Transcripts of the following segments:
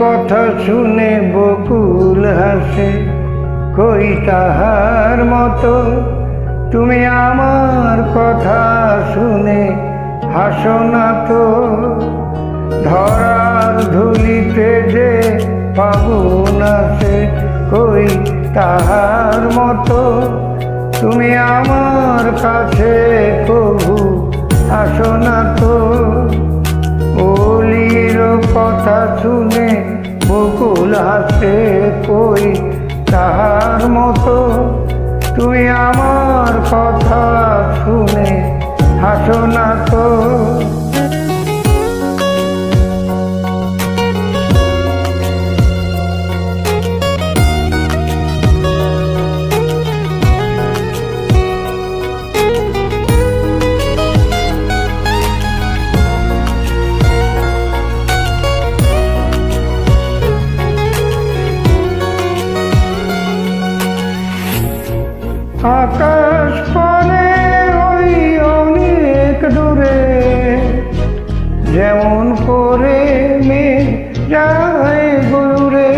কথা শুনে বকুল হাসে, কই তাহার মতো? তুমি আমার কথা শুনে হাসো না তো। ধরার ধুলিতে যে ফাগুন আসে, কই তাহার মতো? তুমি আমার কাছে কবু আসো না তো। কথা শুনে বকুল হাসে কই তাহার মতো? তুই আমার আকাশ পরে ওই অনেক দূরে। যেমন করে মে যায় গুরুরে।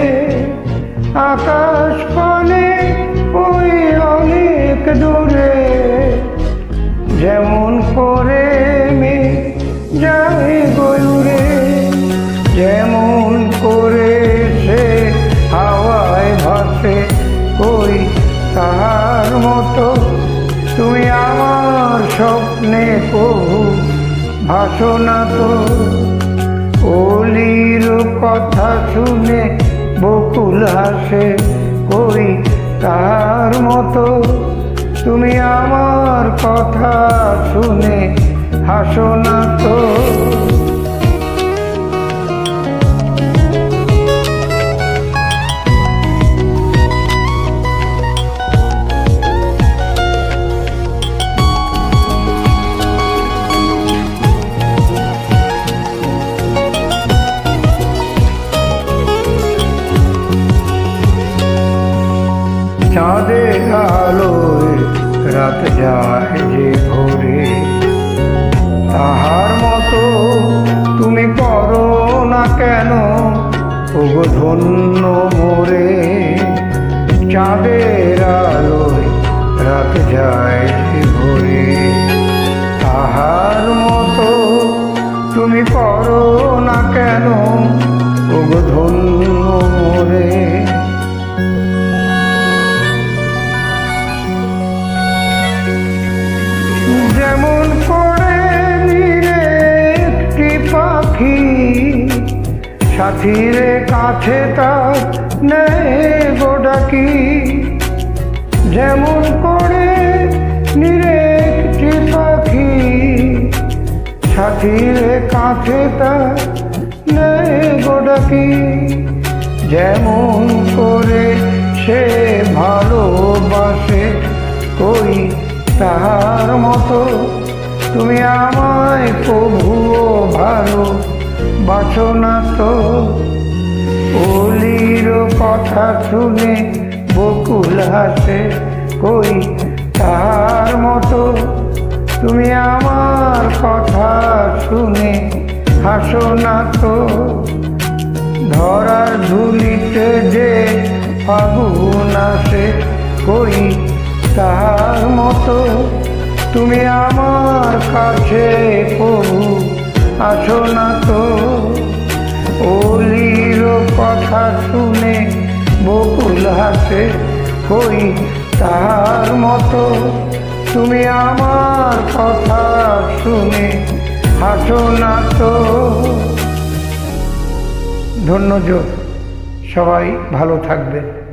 আকাশ পানে ওই অনেক দূরে। যেমন মতো তুমি আমার স্বপ্নে প্রভু, ভাসো না তো। অলির কথা শুনে বকুল হাসে কই তার মতো। তুমি আমার কথা শুনে হাসো না রাত যায় যে ভোরে, তাহার মতো তুমি করো না কেন? ওগো ধন্য মোরে, চাঁদের আলোয় রাত যায় যে ভোরে, তাহার মতো তুমি করো না কেন? ওগো ধন্য মোরে যেমন করে নিরে একটি পাখি? সাথীরে কাছে তার নেয় গোডাকি যেমন করে নিরে একটি পাখি, সাথীরে কাছে তার নেয় গোডাকি যেমন করে সে ভালোবাসে কই তাহার মতো তুমি আমায় প্রভুও ভালো বাছো না তো। অলির কথা শুনে বকুল হাসে কই, তাহার মতো তুমি আমার কথা শুনে হাসো না তো। ধরার ধুলিতে যে ফাগুন আসে কই তার মতো তুমি আমার কাছে প্রভু আছো না তো? অলির কথা শুনে বকুল হাসে কই তার মতো তুমি আমার কথা শুনে হাসো না তো? ধন্যবাদ সবাই ভালো থাকবে